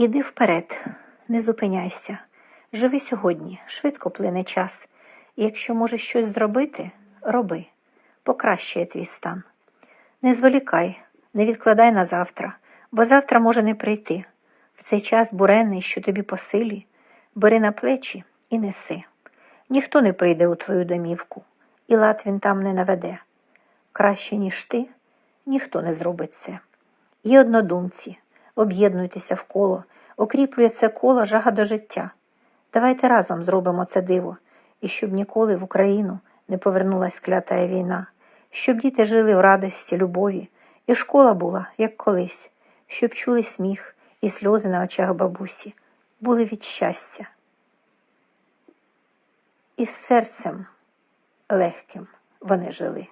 Іди вперед, не зупиняйся. Живи сьогодні, швидко плине час. І якщо можеш щось зробити, роби, покращує твій стан. Не зволікай, не відкладай на завтра, бо завтра може не прийти. В цей час бурений, що тобі по силі, бери на плечі і неси. Ніхто не прийде у твою домівку, і лад він там не наведе. Краще, ніж ти, ніхто не зробить це. Є однодумці, об'єднуйтеся в коло, окріплює це коло жага до життя. Давайте разом зробимо це диво, і щоб ніколи в Україну не повернулась клятая війна, щоб діти жили в радості, любові, і школа була, як колись, щоб чули сміх і сльози на очах бабусі, були від щастя. І з серцем легким вони жили.